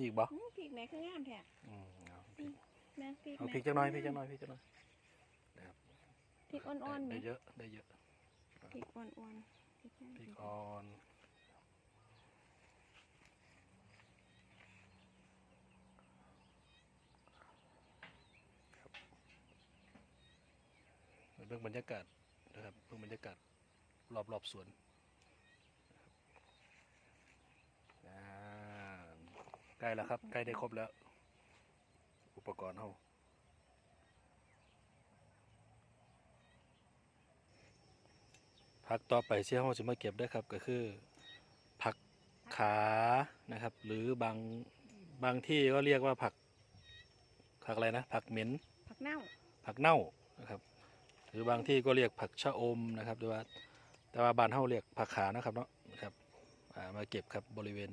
นี่อีกบ่อื้อพริกแม่คืองามแท้อืมเอาพริกแม่พริกเอาแม่พริกจักหน่อยพริกจักหน่อยพริกจักหน่อยนะครับพริกอ่อนๆไหมได้เยอะได้เยอะพริกอ่อนๆพริกแห้งพริกอ่อนครับเรื่องบรรยากาศนะครับเรื่องบรรยากาศรอบรอบๆสวนอ่า ใกล้แล้วครับใกล้ได้ครบแล้ว อุปกรณ์เราผักต่อไปที่เราจะมาเก็บได้ครับก็คือผักขานะครับ หรือบางบางที่ก็เรียกว่าผักผักอะไรนะผักเหม็นผักเน่าผักเน่านะครับหรือบางที่ก็เรียกผักชะอมนะครับหรือว่าแต่ว่าบ้านเฮาเรียกผักขานะครับเนาะนะครับอ่ามาเก็บครับบริเวณ